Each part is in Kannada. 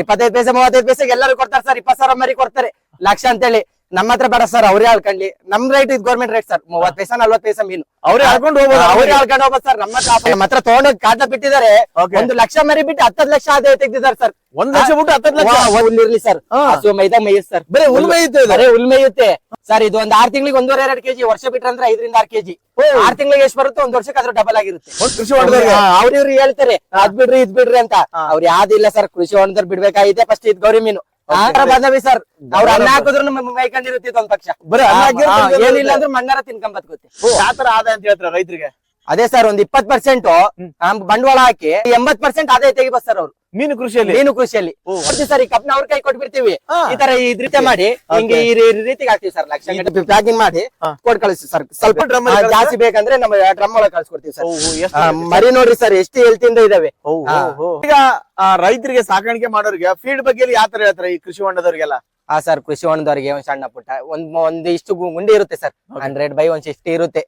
ಇಪ್ಪತ್ತೈದು ಪೈಸೆ ಮೂವತ್ತೈದು ಪೈಸೆಗೆ ಎಲ್ಲರೂ ಕೊಡ್ತಾರೆ ಸರ್ ಇಪ್ಪತ್ತು ಸಾವಿರ ಮರಿ ಕೊಡ್ತಾರೆ. ಲಕ್ಷ ಅಂತೇಳಿ. ನಮ್ಮ ಹತ್ರ ಬೇಡ ಸರ್ ಅವ್ರೇ ಆಳ್ಕೊಂಡ್ಲಿ ನಮ್ ರೈಟ್ ಇದು ಗೌರ್ಮೆಂಟ್ ರೇಟ್ ಸರ್ ಮೂವತ್ ಪೈಸಾ ನಲ್ವತ್ ಪೈಸಾ ಮೀನು. ಅವ್ರೇ ಹಾಕೊಂಡು ಹೋಗ್ಬೋದು ಅವ್ರೇ ಆಳ್ಕೊಂಡು ಹೋಗ್ಬೋದು ಸರ್ ನಮ್ಮ ಹತ್ರ ನಮ್ಮ ಹತ್ರ ತಗೊಂಡೋಗಿ ಕಾಟ ಬಿಟ್ಟಿದ್ದಾರೆ. ಒಂದ್ ಲಕ್ಷ ಮರಿ ಬಿಟ್ಟು ಹತ್ತದ್ ಲಕ್ಷ ಆದಾಯ ತೆಗ್ದಿದ್ದಾರೆ ಸರ್ ಒಂದ್ ಲಕ್ಷ ಬಿಟ್ಟು ಹತ್ತದ್ ಲಕ್ಷ? ಹುಲ್ಲಿರ್ಲಿ ಸರ್. ಹಸು ಮೈದಾ ಮೇಯುತ್ತೆ ಸರ್ ಬರೀ ಹುಲ್ ಮೇಯುತ್ತೆ? ಬರೀ ಹುಲ್ ಮೇಯುತ್ತೆ. ಸರ್ ಇದು ಒಂದ್ ಆರ್ ತಿಂಗಳಿಗೆ ಒಂದೂವರೆ ಎರಡು ಕೆಜಿ ವರ್ಷ ಬಿಟ್ರೆ ಅಂದ್ರೆ ಐದರಿಂದ ಆರ್ ಕೆಜಿ. ಆರ್ ತಿಂಗಳಿಗೆ ಎಷ್ಟು ಬರುತ್ತೆ? ಒಂದ್ ವರ್ಷಕ್ಕೆ ಅದ್ರ ಡಬಲ್ ಆಗಿರುತ್ತೆ. ಕೃಷಿ ಹೊಡೆದವ್ರಿಗೆ? ಅವ್ರ ಇವ್ರು ಹೇಳ್ತಾರೆ ಅದ್ ಬಿಡ್ರಿ ಇದ್ ಬಿಡ್ರಿ ಅಂತ. ಅವ್ರು ಯಾವ್ದಿಲ್ಲ ಸರ್ ಕೃಷಿ ಹೊಂಡದವ್ರು ಬಿಡ್ಬೇಕಾಗಿದೆ ಫಸ್ಟ್ ಇದ್ ಗೌರಿ ಮೀನು. ಸರ್ ಅವ್ರ ಅನ್ನ ಹಾಕಿದ್ರು ಮೈಕೊಂಡಿರುತ್ತೆ ಒಂದ್ ಪಕ್ಷ. ಬರೀ ಏನಿಲ್ಲ ಅಂದ್ರೆ ಮಣ್ಣಾರ ತಿನ್ಕೊಂಡ್ ಬದುಕುತ್ತೆ ಯಾತರ ಆದಾಯ ಅಂತ ಹೇಳ್ತಾರೆ ರೈತರಿಗೆ? ಅದೇ ಸರ್ ಒಂದ್ ಇಪ್ಪತ್ ಪರ್ಸೆಂಟ್ ಬಂಡವಾಳ ಹಾಕಿ ಎಂಬತ್ ಪರ್ಸೆಂಟ್ ಆದಾಯ ತೆಗಿಬೋದು ಸರ್ ಅವ್ರು. ಮೀನು ಕೃಷಿಯಲ್ಲಿ? ಮೀನು ಕೃಷಿಯಲ್ಲಿ. ಪ್ರತಿ ಸಾರಿ ಈ ಕಪ್ನ ಅವ್ರ ಕೈ ಕೊಟ್ಬಿಡ್ತೀವಿ. ಬಿಡ್ತೀವಿ ಈ ತರ ಈ ರೀತಿ ಮಾಡಿ ಹಿಂಗೆ ಈ ರೀತಿ ರೀತಿಗೆ ಹಾಕ್ತಿವಿ ಸರ್ ಲಕ್ಷ ಪ್ಯಾಕಿಂಗ್ ಮಾಡಿ ಕೊಟ್ಟು ಕೊಡ್ ಕಳಿಸ್ತೀವಿ ಸರ್. ಸ್ವಲ್ಪ ಡ್ರಮ್ ಜಾಸ್ತಿ ಬೇಕಂದ್ರೆ ನಮ್ಮ ಡ್ರಮ್ ಒಳಗೆ ಕಳ್ಸ್ಕೊಡ್ತೀವಿ ಸರ್. ಮರಿ ನೋಡ್ರಿ ಸರ್ ಎಷ್ಟು ಹೇಳ್ತಿಂದ ಇದಾವೆ. ಈಗ ಆ, ರೈತರಿಗೆ ಸಾಕಾಣಿಕೆ ಮಾಡೋರಿಗೆ ಫೀಡ್ ಬಗ್ಗೆ ಯಾವ ತರ ಹೇಳ್ತಾರೆ ಈ ಕೃಷಿ ಹೊಂಡದವ್ರಿಗೆಲ್ಲ? ಆ ಸರ್ ಕೃಷಿ ಹೊಂಡದವರಿಗೆ ಒಂದ್ ಸಣ್ಣ ಪುಟ್ಟ ಒಂದ್ ಒಂದ್ ಇಷ್ಟು ಗು- ಗುಂಡಿ ಇರುತ್ತೆ ಸರ್ ಹಂಡ್ರೆಡ್ ಬೈ ಒಂದ್ ಫಿಫ್ಟಿ ಇರುತ್ತೆ.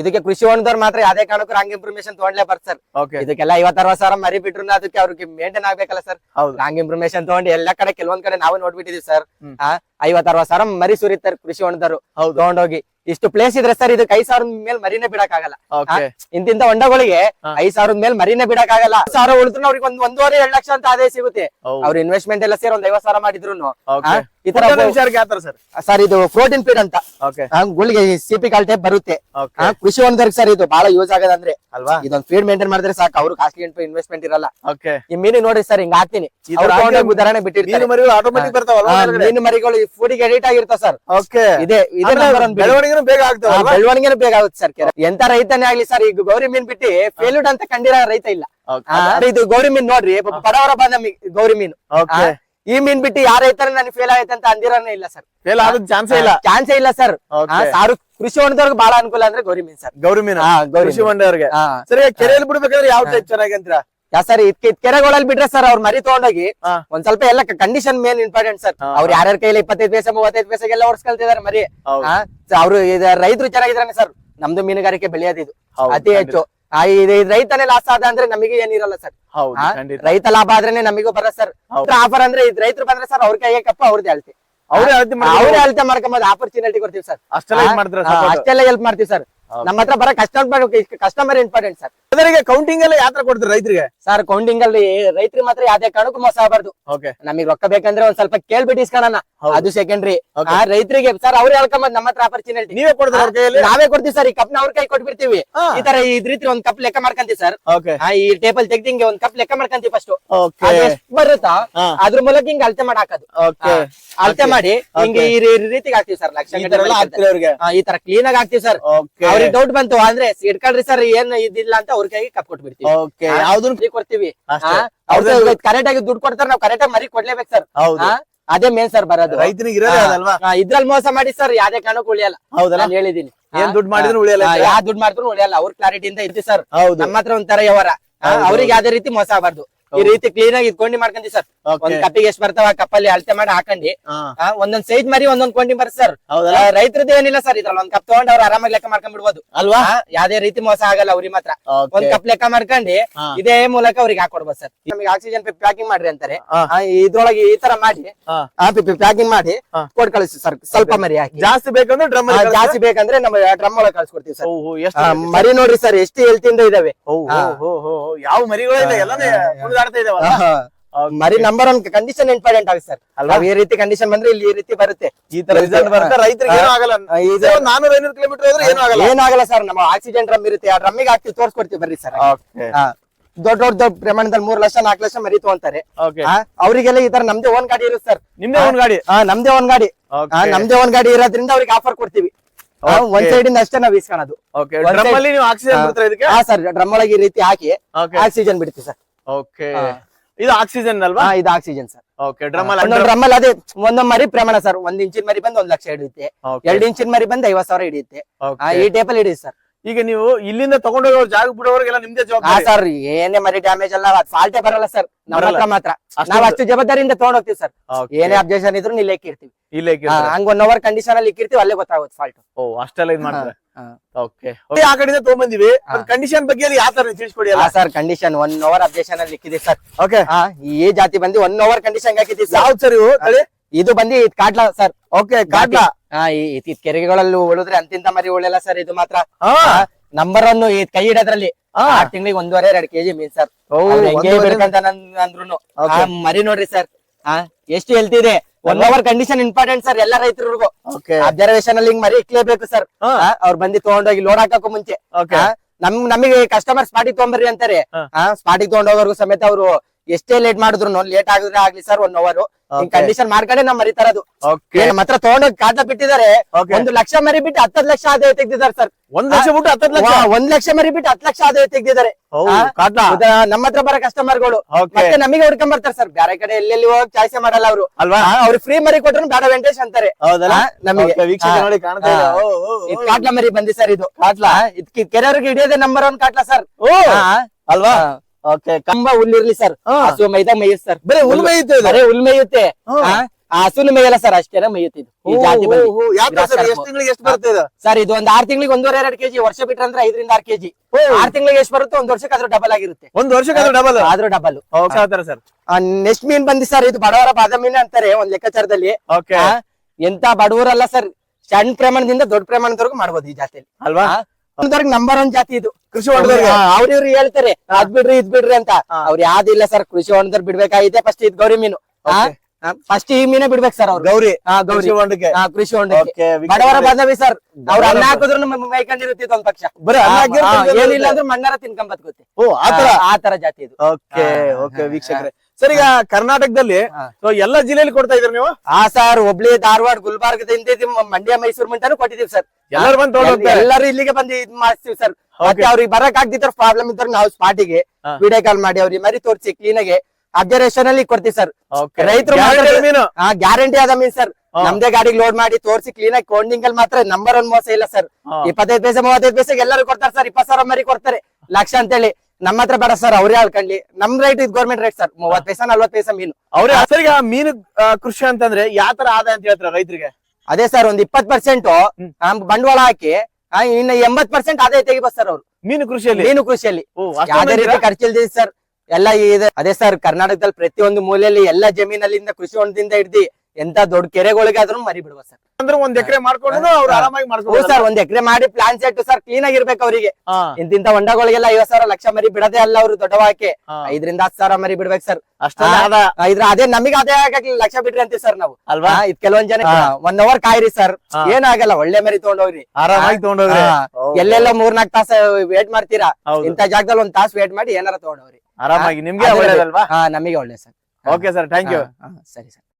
ಇದಕ್ಕೆ ಕೃಷಿ ಹೊಂಡದವ್ರು ಮಾತ್ರ ಯಾವ್ದೇ ಕಾರಣಕ್ಕೂ ರಾಂಗ್ ಇನ್ಫಾರ್ಮೇಶನ್ ತಗೊಂಡ್ಲೇ ಬರ್ತ ಸರ್ ಓಕೆ ಇದಕ್ಕೆಲ್ಲ ಐವತ್ ಅರವತ್ ಸಾವಿರ ಮರಿ ಬಿಟ್ರು ಅದಕ್ಕೆ ಅವ್ರಿಗೆ ಮೇಂಟೈನ್ ಆಗ್ಬೇಕಲ್ಲ ಸರ್ ಹೌದು. ರಾಂಗ್ ಇನ್ಫಾರ್ಮೇಶನ್ ತಗೊಂಡು ಎಲ್ಲಾ ಕಡೆ ಕೆಲವೊಂದ್ ಕಡೆ ನಾವು ನೋಡ್ಬಿಟ್ಟಿದೀವಿ ಸರ್ ಹ್ಮ್. ಆ ಐವತ್ ಅರವತ್ ಸಾವಿರ ಮರಿ ಸುರಿತಾರೆ ಕೃಷಿ ಹೊಂಡದವರು. ಹೌದು. ತಗೊಂಡೋಗಿ ಇಷ್ಟು ಪ್ಲೇಸ್ ಇದ್ರೆ ಸರ್ ಇದಕ್ಕೆ ಐದ್ ಸಾವಿರದ ಮೇಲೆ ಮರಿನೇ ಬಿಡಕ್ ಆಗಲ್ಲ ಓಕೆ ಇಂತಿಂತ ಹೊಂಡಗಳಿಗೆ ಹಾ. ಐದ್ ಸಾವಿರದ ಮೇಲೆ ಮರಿನೇ ಬಿಡಕ್ ಆಗಲ್ಲ ಸಾವಿರ ಉಳಿದ್ರು ಅವ್ರಿಗೆ ಒಂದ್ ಒಂದೂವರೆ ಎರಡ್ ಲಕ್ಷ ಅಂತ ಅದೇ ಸಿಗುತ್ತೆ. ಅವ್ರ ಇನ್ವೆಸ್ಟ್ಮೆಂಟ್ ಎಲ್ಲ ಸೇರಿ ಒಂದ್ ಐವತ್ ಸಾವಿರ ಮಾಡಿದ್ರು ಓಕೆ ಈ ತರ ವಿಚಾರಕ್ಕೆ ಯಾವ ತರ ಸರ್? ಸರ್ ಇದು ಪ್ರೋಟೀನ್ ಫೀಡ್ ಅಂತ. ಗುಳಿಗೆ ಸಿಪಿ ಕಾಲ್ ಟೈಪ್ ಬರುತ್ತೆ. ಕೃಷಿ ಹೊಂಡದವ್ರಿಗೆ ಸರ್ ಇದು ಬಹಳ ಯೂಸ್ ಆಗದಂದ್ರೆ ಅಲ್ವಾ? ಇದೊಂದ್ ಫೀಡ್ ಮೇಂಟೈನ್ ಮಾಡಿದ್ರೆ ಸಾಕು. ಅವ್ರು ಕಾಸ್ಟ್ಲಿ ಇನ್ವೆಸ್ಟ್ಮೆಂಟ್ ಇರಲ್ಲ. ಈ ಮೀನು ನೋಡಿ ಸರ್ ಹಿಂಗ್ ಹಾಕ್ತೀನಿ. ಈ ಉದಾಹರಣೆ ಬಿಟ್ಟಿರ್ತಾರೆ. ಮೀನು ಮರಿಗಳು ಮರಿಗಳು ಫುಡಿಗೆ ಎಡಿಟ್ ಆಗಿರ್ತಾವ ಸರ್. ಓಕೆ ಇದೆ. ಬೆಳವಣಿಗೆನೂ ಬೇಗ ಬೆಳವಣಿಗೆನೂ ಬೇಗ ಆಗುತ್ತೆ ಸರ್. ಎಂತ ರೈತನೇ ಆಗ್ಲಿ ಸರ್ ಈಗ ಗೌರಿ ಮೀನ್ ಬಿಟ್ಟು ಫೇಲ್ಯೂಡ್ ಅಂತ ಕಂಡಿರೋ ರೈತ ಇಲ್ಲ. ಇದು ಗೌರಿ ಮೀನ್ ನೋಡ್ರಿ ಬಡವರ ಬಂದ ಗೌರಿ ಮೀನು. ಈ ಮೀನ್ ಬಿಟ್ಟು ಯಾರ ರೈತರ ನನಗೆ ಫೇಲ್ ಆಗೈತೆ ಅಂತ ಅಂದಿರೋನೇ ಇಲ್ಲ ಸರ್ ಫೇಲ್ ಆಗೋದ್ ಚಾನ್ಸೇ ಇಲ್ಲ. ಚಾನ್ಸೇ ಇಲ್ಲ ಸರ್ ಸಾರು ಕೃಷಿ ಹೊಂಡದವ್ರಿಗೆ ಬಹಳ ಅನುಕೂಲ ಅಂದ್ರೆ ಗೌರಿ ಮೀನ್ ಸರ್ ಗೌರಿ ಮೀನ್? ಕೃಷಿ ಹೊಂಡವ್ರಿಗೆ. ಸರಿ ಕೆರೆಯಲ್ಲಿ ಬಿಡ್ಬೇಕಾದ್ರೆ ಯಾವ ಟೈಪ್ ಚೆನ್ನಾಗಿ ಅಂತೀರಾ ಯಾ ಸರ್ ಇದ್ ಕೆರೆಗಳಲ್ಲಿ ಬಿಟ್ರೆ ಸರ್ ಅವ್ರ ಮರಿ ತಗೊಂಡೋಗಿ. ಒಂದ್ ಸ್ವಲ್ಪ ಎಲ್ಲ ಕಂಡೀಷನ್ ಮೇನ್ ಇಂಪಾರ್ಟೆಂಟ್ ಸರ್ ಅವ್ರ ಯಾರ್ಯಾರ ಕೈಲಿ ಇಪ್ಪತ್ತೈದು ಪೈಸೆ ಮೂವತ್ತೈದು ಪೈಸೆಗೆಲ್ಲ ಓಡಿಸ್ಕೊಳ್ತಿದಾರೆ ಮರಿ. ಅವರು ರೈತರು ಚೆನ್ನಾಗಿದ್ರೆ ಸರ್ ನಮ್ದು ಮೀನುಗಾರಿಕೆ ಬೆಳೆಯೋದಿದು ಇದು. ಅತಿ ಹೆಚ್ಚು. ರೈತನೇ ಲಾಸ್ ಆದ ಅಂದ್ರೆ ನಮಗೆ ಏನಿರಲ್ಲ ಸರ್ ರೈತ ಲಾಭ ಆದ್ರೆ ನಮಗೂ ಬರ ಸರ್. ಆಫರ್ ಅಂದ್ರೆ ಇದ್ ರೈತರು ಬಂದ್ರೆ ಸರ್ ಅವ್ರ ಕೈಗೆ ಕಪ್ಪ ಅವ್ರದ್ದು ಅಳ್ತಿ. ಅವ್ರೇ ಅಳತೆ ಮಾಡ್ಕೊಂಬೋದು. ಆಪರ್ಚುನಿಟಿ ಕೊಡ್ತೀವಿ ಸರ್ ಅಷ್ಟೆಲ್ಲ ಹೆಲ್ಪ್ ಮಾಡ್ತೀವಿ ಸರ್ ನಮ್ಮ ಹತ್ರ ಬರ ಕಸ್ಟಮರ್ ಕಸ್ಟಮರ್ ಇಂಪಾರ್ಟೆಂಟ್ ಸರ್ ಅದರಿಗೆ ಕೌಂಟಿಂಗ್ ಅಲ್ಲಿ ಯಾತ್ರ ತರ ಕೊಡ್ತಾರೆ ರೈತರಿಗೆ? ಸರ್ ಕೌಂಟಿಂಗ್ ಅಲ್ಲಿ ರೈತರಿಗೆ ಮಾತ್ರ ಯಾವ್ದೇ ಕಾರಣಕ್ಕೂ ಮೋಸ ಆಗಬಾರ್ದು. ಓಕೆ ನಮಗೆ ರೊಕ್ಕ ಬೇಕಂದ್ರೆ ಒಂದ್ ಸ್ವಲ್ಪ ಕೇಳ್ಬಿಟ್ಟು ಇಸ್ಕೊಳ್ಳೋಣ ಅದು ಸೆಕೆಂಡ್ರಿ ಆ ರೈತರಿಗೆ ಸರ್ ಅವ್ರೇ ಹೇಳ್ಕೊಂಬ ನಮ್ಮ ಹತ್ರ ಆಪರ್ಚುನಿಟಿ ನೀವೇ ಕೊಡ್ತಾರೆ ನಾವೇ ಕೊಡ್ತೀವಿ ಸರ್ ಈ ಕಪ್ನ ಅವ್ರ ಕೈ ಕೊಟ್ಬಿಡ್ತೀವಿ. ಈ ತರ ಇದ್ ರೀತಿ ಒಂದ್ ಕಪ್ ಲೆಕ್ಕ ಮಾಡ್ಕಂತೀವಿ ಸರ್ ಈ ಟೇಬಲ್ ತೆಗ್ದಿಂಗೆ ಒಂದ್ ಕಪ್ ಲೆಕ್ಕ ಮಾಡ್ಕಂತೀವಿ ಫಸ್ಟ್ ಬರುತ್ತಾ. ಅದ್ರ ಮೂಲಕ ಹಿಂಗ್ ಅಳತೆ ಮಾಡಿ ಹಾಕೋದು. ಅಳತೆ ಮಾಡಿ ಹಿಂಗೆ ಈ ರೀತಿ ರೀತಿಗೆ ಹಾಕ್ತಿವಿ ಸರ್ ಲಕ್ಷ ಈ ತರ ಕ್ಲೀನ್ ಆಗಿ ಹಾಕ್ತಿವಿ ಸರ್ ಅವ್ರಿಗೆ ಡೌಟ್ ಬಂತು ಅಂದ್ರೆ ಇಟ್ಕೊಳ್ರಿ ಸರ್ ಏನ್ ಇದಿಲ್ಲ ಅಂತ ಅವ್ರ ಕೈಗೆ ಕಪ್ ಕೊಟ್ಬಿಡ್ತೀವಿ. ಓಕೆ ಯಾವ್ದನ್ ಫ್ರೀ ಕೊಡ್ತೀವಿ. ಅವ್ರದ್ದು ಅವ್ರು ಕರೆಕ್ಟ್ ಆಗಿ ದುಡ್ಡು ಕೊಡ್ತಾರೆ ನಾವು ಕರೆಕ್ಟ್ ಆಗಿ ಮರಿ ಕೊಡ್ಲೇಬೇಕು ಸರ್ ಹೌದು. ಅದೇ ಮೇನ್ ಸರ್ ಬರೋದು. ರೈತನಿಗೆ ಇರೋದೇ ಅದಲ್ವಾ? ಆ, ಇದ್ರಲ್ಲಿ ಮೋಸ ಮಾಡಿ ಸರ್ ಯಾವ್ದೇ ಕಾರಣಕ್ಕೂ ಉಳಿಯಲ್ಲ. ಹೌದಲ್ಲ? ನಾನು ಹೇಳಿದೀನಿ. ಏನ್ ದುಡ್ಡು ಮಾಡಿದ್ರು ಉಳಿಯಲ್ಲ? ಯಾವ ದುಡ್ಡು ಮಾಡಿದ್ರು ಉಳಿಯಲ್ಲ. ಅವ್ರ ಕ್ಲಾರಿಟಿಯಿಂದ ಇರ್ತಿ ಸರ್ ಹೌದು. ನಮ್ಮ ಹತ್ರ ಒಂಥರ ವ್ಯವಹಾರ. ಅವ್ರಿಗೆ ಯಾವ್ದೇ ರೀತಿ ಮೋಸ ಆಗಬಾರ್ದು. ಈ ರೀತಿ ಕ್ಲೀನ್ ಆಗಿ ಇದ್ಕೊಂಡಿ ಮಾಡ್ಕೊಂಡಿ ಸರ್. ಒಂದ್ ಕಪ್ಪಿಗೆ ಎಷ್ಟ್ ಬರ್ತಾವ ಕಪ್ಪಲ್ಲಿ ಅಳತೆ ಮಾಡಿ ಹಾಕಂಡಿ. ಒಂದೊಂದ್ ಸೈಜ್ ಮರಿ ಒಂದೊಂದ್ ಕೊಂಡಿ ಬರ್ ಸರ್. ರೈತರದ್ದು ಏನಿಲ್ಲ ಸರ್ ಇದ್ರಲ್ಲಿ ಒಂದ್ ಕಪ್ ತಗೊಂಡ್ ಅವ್ರ ಆರಾಮಾಗಿ ಲೆಕ್ಕ ಮಾಡ್ಕೊಂಡ್ ಬಿಡ್ಬೋದು ಅಲ್ವಾ ಯಾವ್ದೇ ರೀತಿ ಮೋಸ ಆಗಲ್ಲ ಅವ್ರಿಗೆ ಮಾತ್ರ. ಒಂದ್ ಕಪ್ ಲೆಕ್ಕ ಮಾಡ್ಕೊಂಡಿ. ಇದೇ ಮೂಲಕ ಅವ್ರಿಗೆ ಹಾಕೊಡ್ಬೋದು ಸರ್. ನಮಗೆ ಆಕ್ಸಿಜನ್ ಪ್ಯಾಕಿಂಗ್ ಮಾಡ್ರಿ ಅಂತಾರೆ. ಇದ್ರೊಳಗೆ ಈ ತರ ಮಾಡಿ. ಪ್ಯಾಕಿಂಗ್ ಮಾಡಿ. ಕೊಡ್ ಕಳಿಸಿ ಸರ್ ಸ್ವಲ್ಪ ಮರಿ ಹಾಕಿ. ಜಾಸ್ತಿ ಬೇಕಂದ್ರೆ ಡ್ರಮ್ ಜಾಸ್ತಿ ಬೇಕಂದ್ರೆ ನಮ್ಮ ಡ್ರಮ್ ಒಳಗೆ ಕಳ್ಸ್ಕೊಡ್ತೀವಿ ಸರ್. ಮರಿ ನೋಡ್ರಿ ಸರ್ ಎಷ್ಟು ಹೆಲ್ತಿಂದ ಇದಾವೆ. ಯಾವ ಮರಿಗಳಿಲ್ಲ ಎಲ್ಲಾನೇ ಇದಾವಲ್ಲ ಮರಿ ನಂಬರ್ ಒನ್ ಕಂಡೀಷನ್ ಇಂಪಾರ್ಟೆಂಟ್ ಆಗುತ್ತೆ ಸರ್. ಅಲ್ವಾ? ಈ ರೀತಿ ಕಂಡೀಷನ್ ಬಂದ್ರೆ ಇಲ್ಲಿ ಈ ರೀತಿ ಬರುತ್ತೆ. ಈ ತರ ರಿಸಲ್ಟ್ ಬರುತ್ತೆ ರೈತರಿಗೆ ಏನೂ ಆಗಲ್ಲ. ಇದು- ನಾನೂರ ಐನೂರು ಕಿಲೋಮೀಟರ್ ಹೋದ್ರೆ ಏನೂ ಆಗಲ್ಲ. ಏನಾಗಲ್ಲ ಸರ್ ನಮ್ಮ ಆಕ್ಸಿಜನ್ ಡ್ರಮ್ ಇರುತ್ತೆ ಆ ಡ್ರಮ್ಮಿಗೆ ಹಾಕ್ತಿವಿ ತೋರಿಸ್ಕೊಡ್ತೀವಿ ಬರ್ರಿ ಸರ್. ದೊಡ್ಡ ದೊಡ್ಡ ದೊಡ್ಡ ಪ್ರಮಾಣದಲ್ಲಿ ಮೂರ್ ಲಕ್ಷ ನಾಲ್ಕು ಲಕ್ಷ ಮರಿ ತಗೊಂತಾರೆ. ಅವರಿಗೆಲ್ಲ ಈ ತರ ನಮ್ದೇ ಓನ್ ಗಾಡಿ ಇರುತ್ತೆ ಸರ್. ನಿಮ್ದೇ ಒಂದ್ ಗಾಡಿ? ನಮ್ದೇ ಓನ್ ಗಾಡಿ. ನಮ್ದೇ ಓನ್ ಗಾಡಿ ಇರೋದ್ರಿಂದ ಅವ್ರಿಗೆ ಆಫರ್ ಕೊಡ್ತೀವಿ. ಒಂದ್ ಸೈಡ್ ಇಂದ ಅಷ್ಟೇ ನಾವ್ ಇಸ್ಕೊಳೋದು ಡ್ರಮ್ ಒಳಗೆ ಈ ರೀತಿ ಹಾಕಿ ಆಕ್ಸಿಜನ್ ಬಿಡ್ತೀವಿ ಸರ್. ಓಕೆ ಇದು ಆಕ್ಸಿಜನ್ ಅಲ್ವಾ? ಹಾ ಇದು ಆಕ್ಸಿಜನ್ ಸರ್ ಓಕೆ ಡ್ರಮ್ ಅಲ್ಲಿ ಒಂದೊಂದು ಡ್ರಮ್ ಅಲ್ಲಿ ಅದೇ ಒಂದೊಂದ್ ಮರಿ ಪ್ರಮಾಣ ಸರ್ ಒಂದ್ ಇಂಚಿನ ಮರಿ ಬಂದ್ ಒಂದ್ ಲಕ್ಷ ಹಿಡಿಯುತ್ತೆ. ಎರಡ್ ಇಂಚಿನ ಮರಿ ಬಂದ್ ಐವತ್ ಸಾವಿರ ಹಿಡಿಯುತ್ತೆ. ಆ, ಈ ಈ ಟೇಪಲ್ ಹಿಡಿಯುತ್ತೆ ಸರ್ ಈಗ ನೀವು ಇಲ್ಲಿಂದ ತಗೊಂಡೋಗಿ ಜಾಗ ಬಿಡೋರ್ಗೆಲ್ಲ ನಿಮ್ದೇ ಹಾ ಜವಾಬ್ದಾರಿ ಸರ್ ಏನೇ ಮರಿ ಡ್ಯಾಮೇಜ್ ಅಲ್ಲ ಫಾಲ್ಟೇ ಬರಲ್ಲ ಸರ್ ನಮ್ಮ ಬರಲ್ಲ. ಹತ್ರ ಮಾತ್ರ. ಅಷ್ಟೊಂದು- ನಾವ್ ಅಷ್ಟು ಜವಾಬ್ದಾರಿಯಿಂದ ತಗೊಂಡ್ ಹೋಗ್ತೀವಿ ಸರ್ Okay. ಏನೇ ಅಬ್ಜೆಕ್ಷನ್ ಇದ್ರು ಲೇಕ್ ಇರ್ತೀವಿ ಇಲ್ಲೇ ಹಾ, ಹಂಗ್ ಒನ್ ಅವರ್ ಕಂಡೀಷನ್ ಅಲ್ಲಿ ಇಕ್ಕಿರ್ತೀವಿ ಅಲ್ಲೇ ಗೊತ್ತಾಗುತ್ತೆ ಫಾಲ್ಟ್ ಓ ಅಷ್ಟೆಲ್ಲ ಇದ್ ಮಾಡ್ತಾರೆ. ಓಕೆ ಆ ಕಡೆಯಿಂದ ತಗೊಂಬಂದಿವಿ ಹಾ. ಕಂಡೀಷನ್ ಬಗ್ಗೆ ಯಾವ ತರ ತಿಳಿಸ್ಕೊಡಿ sir condition one hour objection ಅಲ್ಲಿ ಇಕ್ಕಿದೆ ಸರ್ ಓಕೆ ಈ ಜಾತಿ ಬಂದು ಒನ್ ಅವರ್ ಕಂಡೀಷನ್ ಹಾಕಿದ್ದೀವಿ ಯಾವ್ದು ಸರ್ ಇವು? ಇದು ಬಂದು ಇದ್ ಕಾಟ್ಲಾ ಸರ್ ಓಕೆ ಕಾಟ್ಲಾ. ಈ- ಇದ್- ಇದ್ ಕೆರೆಗಳಲ್ಲಿ ಉಳಿದ್ರೆ ಅಂತಿಂತ ಮರಿ ಉಳಿಯಲ್ಲ ಸರ್ ಇದು ಮಾತ್ರ. ಹಾ. ನಂಬರ್ ಅನ್ನು ಇದ್ ಕೈ ಇಡೋದ್ರಲ್ಲಿ. ಆರ್ ತಿಂಗಳಿಗೆ ಒಂದೂವರೆ ಎರಡು ಕೆಜಿ ಮೀನ್ ಸರ್ ಅಂದ್ರು ಮರಿ ನೋಡ್ರಿ ಸರ್ ಎಷ್ಟು ಎಷ್ಟು ಹೇಳ್ತಿದೆ one hour condition important sir ಎಲ್ಲ ರೈತರಿಗೂ. ಅಬ್ಸರ್ವೇಷನ್ ಅಲ್ಲಿ ಹಿಂಗ್ ಮರಿ ಇಕ್ಲೇಬೇಕು ಸರ್ ಹಾ. ಅವ್ರು ಬಂದು ತಗೊಂಡೋಗಿ ಲೋಡ್ ಹಾಕಕ್ಕೂ ಮುಂಚೆ. ನಮ್ ನಮಗೆ ಕಸ್ಟಮರ್ ಸ್ಪಾಟಿಗೆ ತಗೊಂಬರ್ರಿ ಅಂತಾರೆ. ಸ್ಪಾಟಿಗೆ ತಗೊಂಡೋಗೋರ್ಗು ಸಮೇತ ಅವರು ಎಷ್ಟೇ ಲೇಟ್ ಮಾಡಿದ್ರು ಲೇಟ್ ಆಗಿದ್ರೆ ಆಗ್ಲಿ ಸರ್ ಒನ್ ಅವರ್. ಕಂಡೀಷನ್ ಮಾಡ್ಕೊಂಡೆ ನಾವ್ ಮರಿ ತರದು ನಮ್ಮ ಹತ್ರ ತಗೊಂಡೋಗಿ ಕಾಟ ಬಿಟ್ಟಿದ್ದಾರೆ. ಒಂದು ಲಕ್ಷ ಮರಿ ಬಿಟ್ಟು ಹತ್ತದ್ ಲಕ್ಷ ಆದಾಯ ತೆಗ್ದಿದ್ದಾರೆ ಸರ್ ಒಂದ್ ಲಕ್ಷ ಬಿಟ್ಟು ಹತ್ತತ್ತು ಲಕ್ಷ? ಒಂದ್ ಲಕ್ಷ ಮರಿ ಬಿಟ್ಟು ಹತ್ತು ಲಕ್ಷ ಆದಾಯ ತೆಗ್ದಿದ್ದಾರೆ. ನಮ್ಮ ಹತ್ರ ಬರೋ ಕಸ್ಟಮರ್ಗಳು ಓಕೆ ಮತ್ತೆ ನಮಗೆ ಹುಡ್ಕೊಂಡ್ ಬರ್ತಾರೆ ಸರ್ ಬೇರೆ ಕಡೆ ಎಲ್ಲೆಲ್ಲಿ ಹೋಗಿ ಚಾಯ್ಸ್ ಮಾಡಲ್ಲ ಅವರು. ಅಲ್ವಾ? ಅವ್ರು ಫ್ರೀ ಮರಿ ಕೊಟ್ರು ಬೇಡ ವೆಂಟೇಶ್ ಅಂತಾರೆ. ನಮಗೆ. ಕಾಟ್ಲಾ ಮರಿ ಬಂದಿ ಸರ್ ಇದು. ಕಾಟ್ಲಾ? ಇದ್ ಕೆರೆಯವ್ರಿಗೆ ಹಿಡಿಯೋದೇ ನಂಬರ್ ಒನ್ ಕಾಟ್ಲಾ ಸರ್ ಅಲ್ವಾ. ಓಕೆ ಕಂಬ ಹುಲ್ಲಿರ್ಲಿ ಸರ್. ಹಸು ಮೈದ ಮೈಯುತ್ತೆ ಸರ್. ಬರೀ ಹುಲ್ ಮೈಯುತ್ತೆ ಬರೇ ಹುಲ್ ಮೇಯುತ್ತೆ. ಹಸುನು ಮೇಯಲ್ಲ ಸರ್ ಅಷ್ಟೇನ ಮೈಯುತ್ತೆ ಇದು. ಸರ್ ಎಷ್ಟು ತಿಂಗಳಿಗೆ ಎಷ್ಟು ಬರುತ್ತೆ ಇದು? ಸರ್ ಇದು ಒಂದ್ ಆರ್ ತಿಂಗಳಿಗೆ ಒಂದೂವರೆ ಎರಡು ಕೆಜಿ ವರ್ಷ ಬಿಟ್ರೆ ಅಂದ್ರೆ ಐದರಿಂದ ಆರ್ ಕೆಜಿ. ಆರ್ ತಿಂಗಳಿಗೆ ಎಷ್ಟು ಬರುತ್ತೆ ಒಂದ್ ವರ್ಷಕ್ಕೆ ಅದ್ರ ಡಬಲ್ ಆಗಿರುತ್ತೆ. ಒಂದ್ ವರ್ಷಕ್ಕೆ ಅದ್ರ ಡಬಲ್ ಆದ್ರೂ ಡಬಲ್ ಸರ್. ನೆಕ್ಸ್ಟ್ ಮೀನ್ ಬಂದಿ ಸರ್ ಇದು ಬಡವರ ಬಾದಾಮಿ ಮೀನ್ ಅಂತಾರೆ ಒಂದ್ ಲೆಕ್ಕಾಚಾರದಲ್ಲಿ. ಎಂತ ಬಡವರಲ್ಲ ಸರ್ ಸಣ್ಣ ಪ್ರಮಾಣದಿಂದ ದೊಡ್ಡ ಪ್ರಮಾಣದವರೆಗೂ ಮಾಡ್ಬೋದು ಈ ಜಾತಿಯಲ್ಲಿ. ಅಲ್ವಾ? ನಂಬರ್ ಒನ್ ಜಾತಿ ಇದು. ಕೃಷಿ ಹೊಂಡದವ್ರಿಗೆ. ಅವ್ರ ಇವ್ರು ಹೇಳ್ತಾರೆ ಅದ್ ಬಿಡ್ರಿ ಇದ್ ಬಿಡ್ರಿ ಅಂತ. ಅವ್ರು ಯಾವ್ದಿಲ್ಲ ಸರ್ ಕೃಷಿ ಹೊಂಡದ್ರ ಬಿಡ್ಬೇಕಾಗಿದೆ ಫಸ್ಟ್ ಇದ್ ಗೌರಿ ಮೀನು. ಫಸ್ಟ್ ಈ ಮೀನೇ ಬಿಡ್ಬೇಕು ಸರ್ ಅವ್ರು. ಗೌರಿ. ಗೌರಿ. ಕೃಷಿ ಹೊಂಡಕ್ಕೆ. ಕೃಷಿ ಹೊಂಡಕ್ಕೆ. ಬಡವರ ಬಾಂಧವಿ ಸರ್. ಅವ್ರ ಅನ್ನ ಹಾಕಿದ್ರು ಮೈಕೊಂಡಿರುತ್ತಿತ್ತು ಒಂದ್ ಪಕ್ಷ. ಬರೀ ಏನಿಲ್ಲ ಅಂದ್ರೆ ಮಣ್ಣಾರ ತಿನ್ಕೊಂಡ್ ಬದುಕುತ್ತೆ ಓ ಆತರ ಆ ತರ ಜಾತಿ ಇದು. ಓಕೆ ಓಕೆ ವೀಕ್ಷಕರೇ. ಸರ್ ಈಗ ಕರ್ನಾಟಕದಲ್ಲಿ ಎಲ್ಲ ಸೊ ಎಲ್ಲಾ ಜಿಲ್ಲೆಯಲ್ಲಿ ಕೊಡ್ತಾ ಇದ್ರಿ ನೀವು? ಆ ಸರ್ ಹುಬ್ಳಿ ಧಾರವಾಡ ಗುಲ್ಬರ್ಗದಿಂದ ಮಂಡ್ಯ ಮೈಸೂರು ಮುಂತಾನು ಕೊಟ್ಟಿದೀವಿ ಸರ್. ಎಲ್ಲರೂ ಬಂದು ಎಲ್ಲರೂ ಇಲ್ಲಿಗೆ ಬಂದು ಇದ್ ಮಾಡ್ತೀವಿ ಸರ್. ಮತ್ತೆ ಅವ್ರಿಗೆ ಬರಕ್ ಆಗ್ದಿದ್ರ ಪ್ರಾಬ್ಲಮ್ ಇದ್ರೆ ನಾವು ಸ್ಪಾಟಿಗೆ ವಿಡಿಯೋ ಕಾಲ್ ಮಾಡಿ ಅವ್ರಿಗೆ ಮರಿ ತೋರಿಸಿ ಕ್ಲೀನ್ ಆಗಿ ಅಬ್ಸರ್ವೇಷನ್ ಅಲ್ಲಿ ಕೊಡ್ತೀವಿ ಸರ್. ರೈತರು ಗ್ಯಾರಂಟಿ ಅದ ಮೀನ್? ಸರ್. ಹಾ. ನಮ್ದೇ ಗಾಡಿಗೆ ಲೋಡ್ ಮಾಡಿ ತೋರಿಸಿ ಕ್ಲೀನ್ ಆಗಿ ಕೋಡಿಂಗ್ ಅಲ್ಲಿ ಮಾತ್ರ ನಂಬರ್ ಒನ್ ಮೋಸ ಇಲ್ಲ ಸರ್. ಹಾ. ಇಪ್ಪತ್ತೈದು ಪೈಸೆ ಮೂವತ್ತೈದು ಪೈಸೆಗೆ ಎಲ್ಲರೂ ಕೊಡ್ತಾರೆ ಸರ್. ಇಪ್ಪತ್ ಸಾವಿರ ಮರಿ ಕೊಡ್ತಾರೆ ಲಕ್ಷ ಅಂತೇಳಿ. ನಮ್ಮ ಹತ್ರ ಬೇಡ ಸರ್ ಅವ್ರೇ ಹಾಕೊಂಡ್ಲಿ ನಮ್ ರೈಟ್ ಇದು ಗೌರ್ಮೆಂಟ್ ರೇಟ್ ಸರ್ ಮೂವತ್ ಪೈಸಾ ನಲ್ವತ್ ಪೈಸಾ ಮೀನು. ಅವ್ರ ಸರಿ ಮೀನು ಕೃಷಿ ಅಂತಂದ್ರೆ ಯಾವ ತರ ಆದಾಯ ಅಂತ ಹೇಳ್ತಾರೆ ರೈತರಿಗೆ? ಅದೇ ಸರ್ ಒಂದ್ ಇಪ್ಪತ್ ಪರ್ಸೆಂಟ್ ನಮ್ ಬಂಡವಾಳ ಹಾಕಿ ಇನ್ನ ಎಂಬತ್ ಪರ್ಸೆಂಟ್ ಆದಾಯ ತೆಗಿಬೋದು ಸರ್ ಅವ್ರು. ಮೀನು ಕೃಷಿಯಲ್ಲಿ? ಮೀನು ಕೃಷಿಯಲ್ಲಿ. ಯಾವ್ದೇ ರೀತಿ ಅಂತೀರಾ? ಖರ್ಚಿಲ್ದಿ ಸರ್ ಎಲ್ಲ ಇದೆ ಅದೇ ಸರ್ ಕರ್ನಾಟಕದಲ್ಲಿ ಪ್ರತಿಯೊಂದು ಮೂಲೆಯಲ್ಲಿ ಎಲ್ಲ ಜಮೀನಲ್ಲಿಂದ ಕೃಷಿ ಹೊಂಡದಿಂದ ಹಿಡ್ದಿ ಎಂತ ದೊಡ್ಡ ಕೆರೆಗಳಿಗೆ ಆದ್ರೂ ಮರಿ ಬಿಡುವ ಸರ್. ಅಂದ್ರೆ ಒಂದ್ ಎಕರೆ ಮಾಡ್ಕೊಂಡು ಅವ್ರು. ಆರಾಮಾಗಿ ಮಾಡ್ಕೊಂಡು ಸರ್ ಒಂದ್ ಎಕರೆ ಮಾಡಿ ಪ್ಲಾನ್ ಸೆಟ್ ಸರ್ ಕ್ಲೀನ್ ಆಗಿರ್ಬೇಕು ಅವರಿಗೆ. ಇಂತಿಂತ ಹೊಂಡಗಳಿಗೆಲ್ಲ ಐವತ್ ಸಾವಿರ ಲಕ್ಷ ಮರಿ ಬಿಡದೆ ಅಲ್ಲ ಅವ್ರು ದೊಡ್ಡವಾಕೆ. ಐದರಿಂದ ಹತ್ತು ಸಾವಿರ ಮರಿ ಬಿಡ್ಬೇಕು ಸರ್. ಇದ್ರ ಅದೇ ನಮಗೆ ಅದೇ ಆಗಕ್ಕೆ ಲಕ್ಷ ಬಿಡ್ರಿ ಅಂತೀವಿ ಸರ್ ನಾವು. ಅಲ್ವಾ? ಇದ್ ಕೆಲವೊಂದ್ ಜನ. ಒನ್ ಅವರ್ ಕಾಯ್ರಿ ಸರ್. ಏನಾಗಲ್ಲ ಒಳ್ಳೆ ಮರಿ ತಗೊಂಡೋಗ್ರಿ. ಆರಾಮಾಗಿ ತಗೊಂಡೋಗ್ರಿ. ಎಲ್ಲೆಲ್ಲ ಮೂರ್ನಾಲ್ಕು ತಾಸ ವೇಟ್ ಮಾಡ್ತೀರಾ? ಇಂತ ಜಾಗದಲ್ಲಿ ಒಂದ್ ತಾಸು ವೇಟ್ ಮಾಡಿ ಏನಾರ ತಗೊಂಡೋಗ್ರಿ. ಆರಾಮಾಗಿ. ನಿಮ್ಗೆ ಒಳ್ಳೇದಲ್ವಾ? ನಮಗೆ ಒಳ್ಳೆ sir. Okay sir thank you ಸರಿ ಸರ್.